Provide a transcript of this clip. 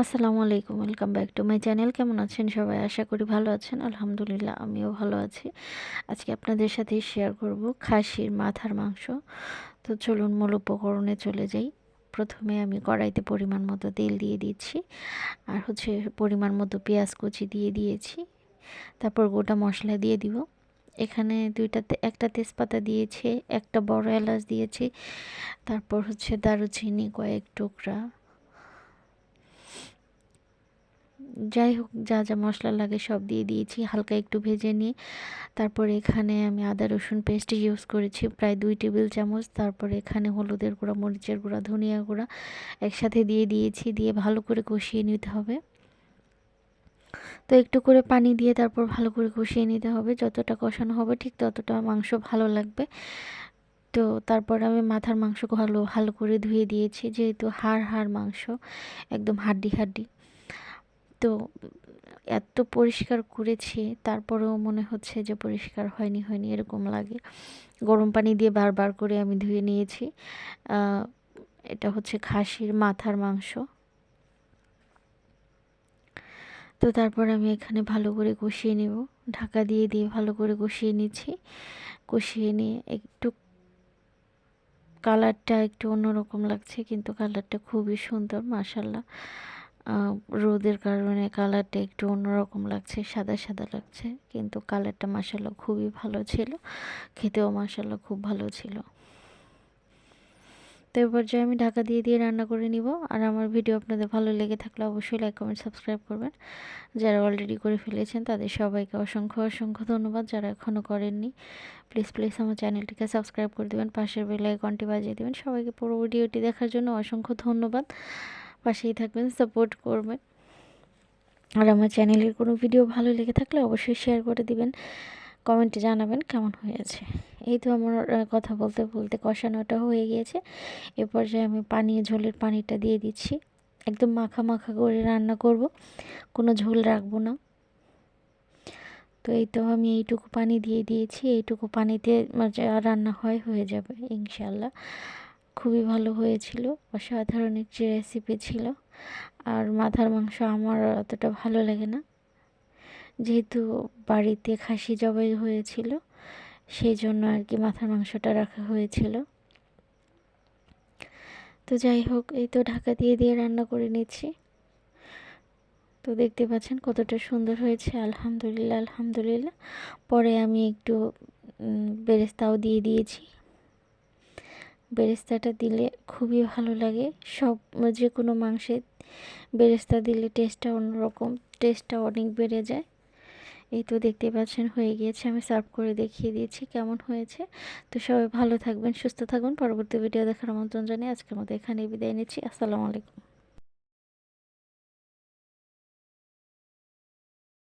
আসসালামু আলাইকুম, welcome back to my channel. কেমন আছেন সবাই? আশা করি ভালো আছেন। আলহামদুলিল্লাহ, আমিও ভালো আছি। আজকে আপনাদের সাথে শেয়ার করব খাসির মাথার মাংস। তো চলুন মূল উপকরণে চলে যাই। প্রথমে আমি কড়াইতে পরিমাণ মতো তেল দিয়ে দিচ্ছি। আর হচ্ছে পরিমাণ মতো পেঁয়াজ কুচি দিয়ে দিয়েছি। তারপর গোটা মশলা দিয়ে দিব। এখানে দুইটাতে একটা তেজপাতা দিয়েছি, একটা বড় এলাচ দিয়েছি। তারপর হচ্ছে দারুচিনি কয়েক টুকরা। যাই হোক, যা যা মশলা লাগে সব দিয়ে দিয়েছি। হালকা একটু ভেজে নিয়ে তারপর এখানে আমি আদা, রসুন পেস্ট ইউজ করেছি, প্রায় দুই টেবিল চামচ। তারপর এখানে হলুদের গুঁড়া, মরিচের গুঁড়া, ধনিয়া গুঁড়া একসাথে দিয়ে দিয়েছি। দিয়ে ভালো করে কষিয়ে নিতে হবে। তো একটু করে পানি দিয়ে তারপর ভালো করে কষিয়ে নিতে হবে। যতটা কষানো হবে ঠিক ততটা মাংস ভালো লাগবে। তো তারপর আমি মাথার মাংস ভালো ভালো করে ধুয়ে দিয়েছি। যেহেতু হাড় হাড় মাংস, একদম হাড্ডি হাড্ডি। তো এত পরিষ্কার করেছি, তারপরেও মনে হচ্ছে যে পরিষ্কার হয়নি হয়নি এরকম লাগে। গরম পানি দিয়ে বারবার করে আমি ধুয়ে নিয়েছি। এটা হচ্ছে খাসির মাথার মাংস। তো তারপর আমি এখানে ভালো করে কষিয়ে নেব। ঢাকা দিয়ে দিয়ে ভালো করে কষিয়ে নিচ্ছি। কষিয়ে নিয়ে একটু কালারটা একটু অন্যরকম লাগছে, কিন্তু কালারটা খুবই সুন্দর মাসাল্লাহ রোদের কারণে কালারটা একটু অন্যরকম লাগছে, সাদা সাদা লাগছে। কিন্তু কালারটা মাসাল্লাহ খুবই ভালো ছিল। খেতেও মাসাল্লাহ খুব ভালো ছিল। তো এ পর্যায়ে আমি ঢাকা দিয়ে দিয়ে রান্না করে নিব। আর আমার ভিডিও আপনাদের ভালো লেগে থাকলে অবশ্যই লাইক কমেন্ট সাবস্ক্রাইব করবেন। যারা অলরেডি করে ফেলেছেন তাদের সবাইকে অসংখ্য অসংখ্য ধন্যবাদ। যারা এখনও করেননি প্লিজ প্লিজ আমার চ্যানেলটিকে সাবস্ক্রাইব করে দেবেন। পাশের বেল আইকনটি বাজিয়ে দেবেন। সবাইকে পুরো ভিডিওটি দেখার জন্য অসংখ্য ধন্যবাদ। পাশেই থাকবেন সাপোর্ট করবেন। আর আমার চ্যানেলের কোনো ভিডিও ভালো লেগে থাকলে অবশ্যই শেয়ার করে দিবেন কমেন্টে জানাবেন কেমন হয়েছে। এই তো আমার কথা বলতে বলতে কষানোটা হয়ে গিয়েছে। এ পর্যায়ে আমি পানীয় ঝোলের পানিটা দিয়ে দিচ্ছি। একদম মাখা মাখা করে রান্না করব, কোনো ঝোল রাখব না। তো এই তো আমি এইটুকু পানি দিয়ে দিয়েছি, এইটুকু পানিতে রান্না হয়, হয়ে যাবে ইনশাল্লাহ খুবই ভালো হয়েছিল, অসাধারণ একটি রেসিপি ছিল। আর মাথার মাংস আমার অতটা ভালো লাগে না। যেহেতু বাড়িতে খাসি জবাই হয়েছিল, সেই জন্য আর কি মাথার মাংসটা রাখা হয়েছিল। তো যাই হোক, এই তো ঢাকা দিয়ে দিয়ে রান্না করে নিচ্ছি। তো দেখতে পাচ্ছেন কতটা সুন্দর হয়েছে, আলহামদুলিল্লাহ আলহামদুলিল্লাহ। পরে আমি একটু বেরেস্তাও দিয়ে দিয়েছি। বেরেস্তাটা দিলে খুবই ভালো লাগে। সব যে কোনো মাংসে বেরেস্তা দিলে টেস্টটা অন্যরকম, টেস্টটা অনেক বেড়ে যায়। এই তো দেখতে পাচ্ছেন, হয়ে গিয়েছে। আমি সার্ভ করে দেখিয়ে দিয়েছি কেমন হয়েছে। তো সবাই ভালো থাকবেন, সুস্থ থাকবেন পরবর্তী ভিডিও দেখার আমন্ত্রণ জানিয়ে আজকের মতো এখানেই বিদায় নিচ্ছি। আসসালামু আলাইকুম।